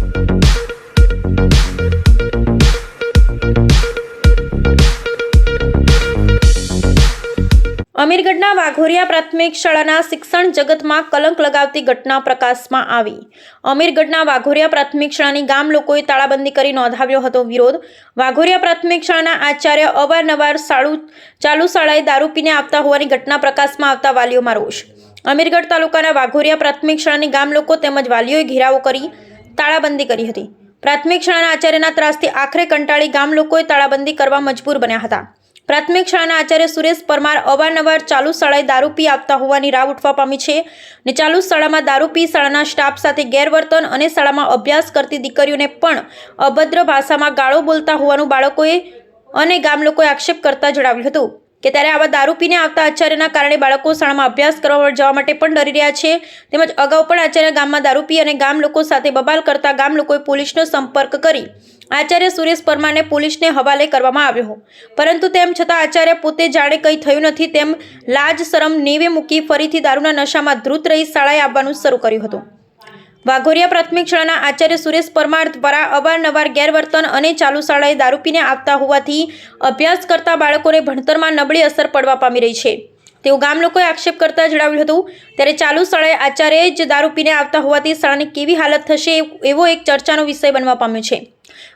અમીરગઢના વાઘોરિયા પ્રાથમિક શાળાના શિક્ષણ જગતમાં કલંક લગાવતી ઘટના પ્રકાશમાં આવી. અમીરગઢના વાઘોરિયા પ્રાથમિક શાળાની ગામ લોકોએ તાળાબંધી કરી નોંધાવ્યો હતો વિરોધ. વાઘોરિયા પ્રાથમિક શાળાના આચાર્ય અવારનવાર શાળુ, ચાલુ શાળાએ દારૂ પીને આવતા હોવાની ઘટના પ્રકાશમાં આવતા વાલીઓમાં રોષ. અમીરગઢ તાલુકાના વાઘોરિયા પ્રાથમિક શાળાની ગામ લોકો તેમજ વાલીઓએ ઘેરાવો કરી તાળાબંધી કરી હતી. પ્રાથમિક શાળાના આચાર્યના ત્રાસથી આખરે કંટાળી ગામ લોકોએ તાળાબંધી કરવા મજબૂર બન્યા હતા. પ્રાથમિક શાળાના આચાર્ય સુરેશ પરમાર અવારનવાર ચાલુ શાળાએ દારૂ પી આપતા હોવાની રાવ ઉઠવા પામી છે ને ચાલુ શાળામાં દારૂ પી શાળાના સ્ટાફ સાથે ગેરવર્તન અને શાળામાં અભ્યાસ કરતી દીકરીઓને પણ અભદ્ર ભાષામાં ગાળો બોલતા હોવાનું બાળકોએ અને ગામ લોકોએ આક્ષેપ કરતા જણાવ્યું હતું. કે ત્યારે આવા દારૂ પીને આવતા આચાર્યના કારણે બાળકો શાળામાં અભ્યાસ કરવા જવા માટે પણ ડરી રહ્યા છે. તેમજ અગાઉ પણ આચાર્ય ગામમાં દારૂ પી અને ગામ લોકો સાથે બબાલ કરતા ગામ લોકોએ પોલીસનો સંપર્ક કરી. આચાર્ય સુરેશ પરમારને પોલીસને હવાલે કરવામાં આવ્યો પરંતુ તેમ છતાં આચાર્ય પોતે જાણે કંઈ થયું નથી તેમ લાજ શરમ નેવે મૂકી ફરીથી દારૂના નશામાં ધ્રુત રહી શાળાએ આવવાનું શરૂ કર્યું હતું. વાઘોરિયા પ્રાથમિક શાળાના આચાર્ય સુરેશ પરમાર દ્વારા અવારનવાર ગેરવર્તન અને ચાલુ શાળાએ દારૂ પીને આવતા હોવાથી અભ્યાસ કરતા બાળકોને ભણતરમાં નબળી અસર પડવા પામી રહી છે. તેવું ગામ લોકોએ આક્ષેપ કરતા જણાવ્યું હતું. ત્યારે ચાલુ શાળાએ આચાર્ય જ દારૂ પીને આવતા હોવાથી શાળાની કેવી હાલત થશે એવો એક ચર્ચાનો વિષય બનવા પામ્યો છે.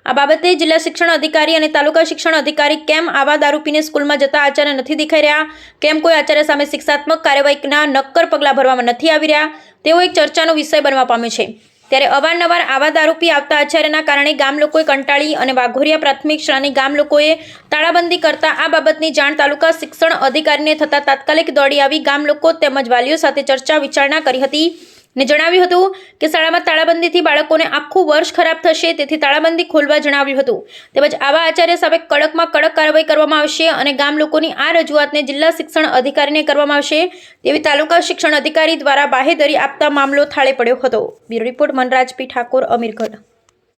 આ બાબતે જિલ્લા શિક્ષણ અધિકારી અને તાલુકા શિક્ષણ અધિકારી કેમ આવા દારૂ પીને સ્કૂલમાં જતા આચાર્ય નથી દેખાઈ રહ્યા? કેમ કોઈ આચાર્ય સામે શિક્ષાત્મક કાર્યવાહીના નક્કર પગલાં ભરવામાં નથી આવી રહ્યા? તેવો એક ચર્ચાનો વિષય બનવા પામ્યો છે. ત્યારે અવારનવાર આવા દારૂપી આવતા આચાર્યના કારણે ગામ લોકોએ કંટાળી અને વાઘોરિયા પ્રાથમિક શાળાની ગામ લોકોએ તાળાબંધી કરતા આ બાબતની જાણ તાલુકા શિક્ષણ અધિકારીને થતાં તાત્કાલિક દોડી આવી ગામ લોકો તેમજ વાલીઓ સાથે ચર્ચા વિચારણા કરી હતી. ને જણાવ્યું હતું કે શાળામાં તાળાબંધીથી બાળકોને આખું વર્ષ ખરાબ થશે, તેથી તાળાબંધી ખોલવા જણાવ્યું હતું. તેમજ આવા આચાર્ય સામે કડકમાં કડક કાર્યવાહી કરવામાં આવશે અને ગામ લોકોની આ રજૂઆતને જિલ્લા શિક્ષણ અધિકારીને કરવામાં આવશે, તેવી તાલુકા શિક્ષણ અધિકારી દ્વારા બાહેધરી આપતા મામલો થાળે પડ્યો હતો. બ્યુરો રિપોર્ટ મનરાજપી ઠાકોર, અમીરગઢ.